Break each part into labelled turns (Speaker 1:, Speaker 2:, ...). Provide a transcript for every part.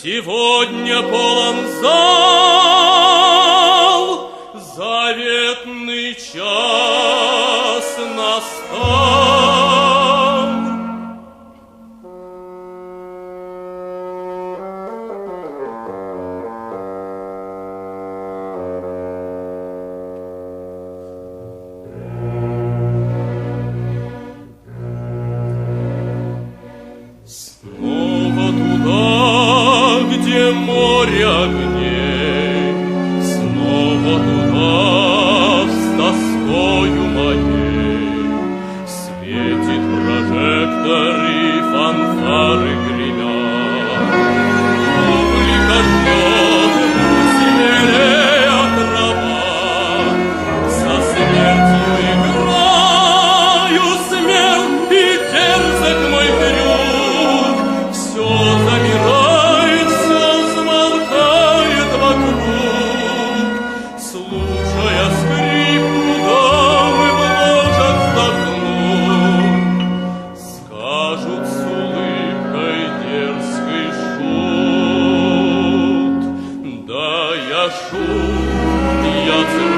Speaker 1: Сегодня полон зал, заветный час настал. море огней, снова туда. прошу, я
Speaker 2: целую.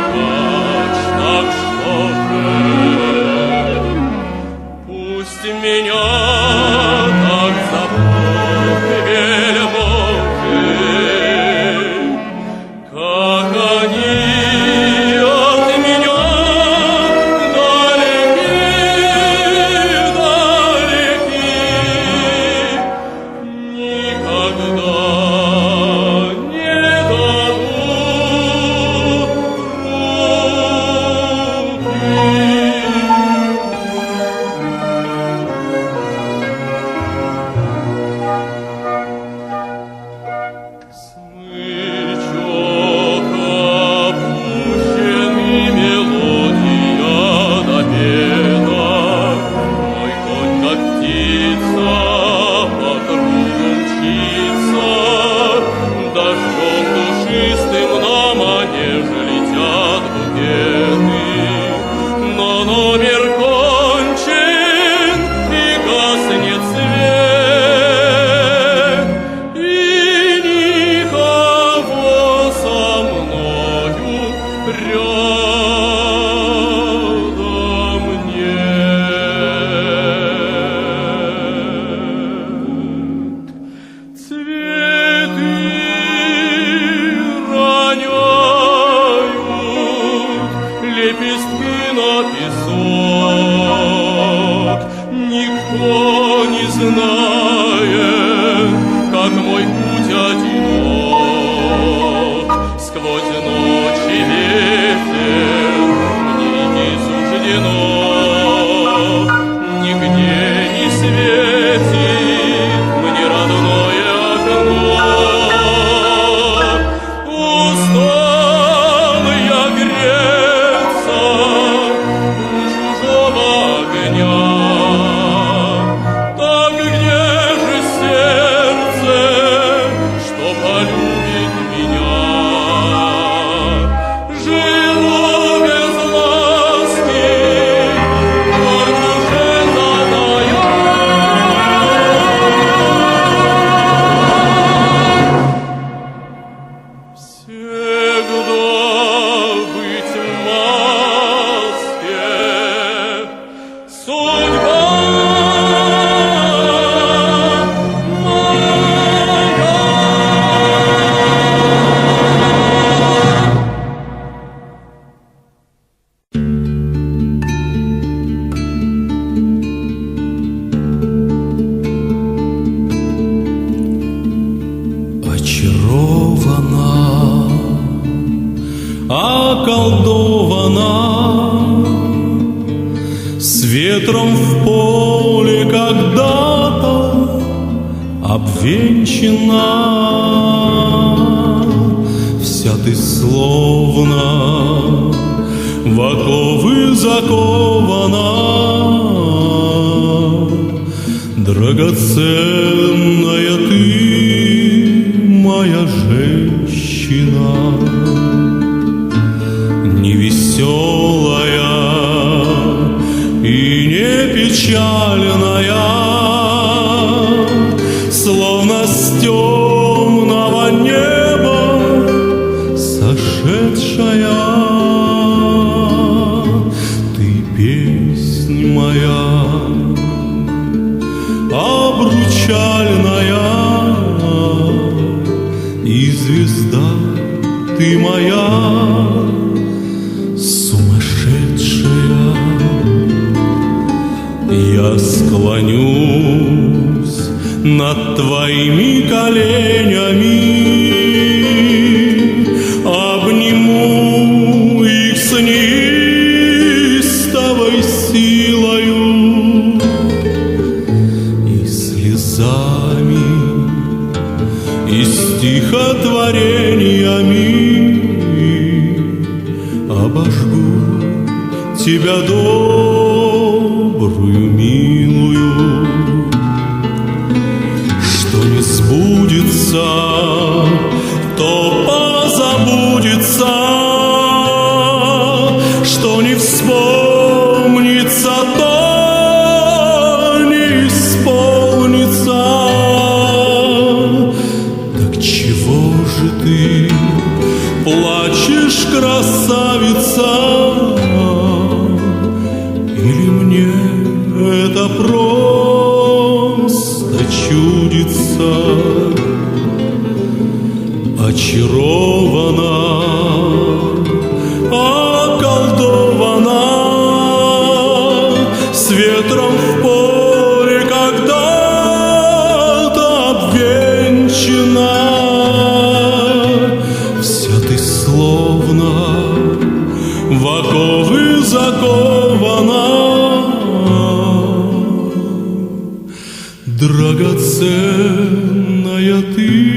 Speaker 2: околдована. С ветром в поле когда-то обвенчана. Вся ты словно в оковы закована. Драгоценная ты, моя женщина веселая и не печальная, словно с темного неба сошедшая. Ты песнь моя, обручальная и звезда ты моя. Склонюсь над твоими коленями Обниму их с неистовой силою И слезами и стихотворениями обожгу тебя добрую, милую, сбудется, то позабудется, что не вспомнится, то не исполнится. Так чего же ты плачешь, красавица? Или мне это просто чудится? Очарована, околдована. С ветром в поле когда-то обвенчана. Вся ты словно в оковы закована. Драгоценная ты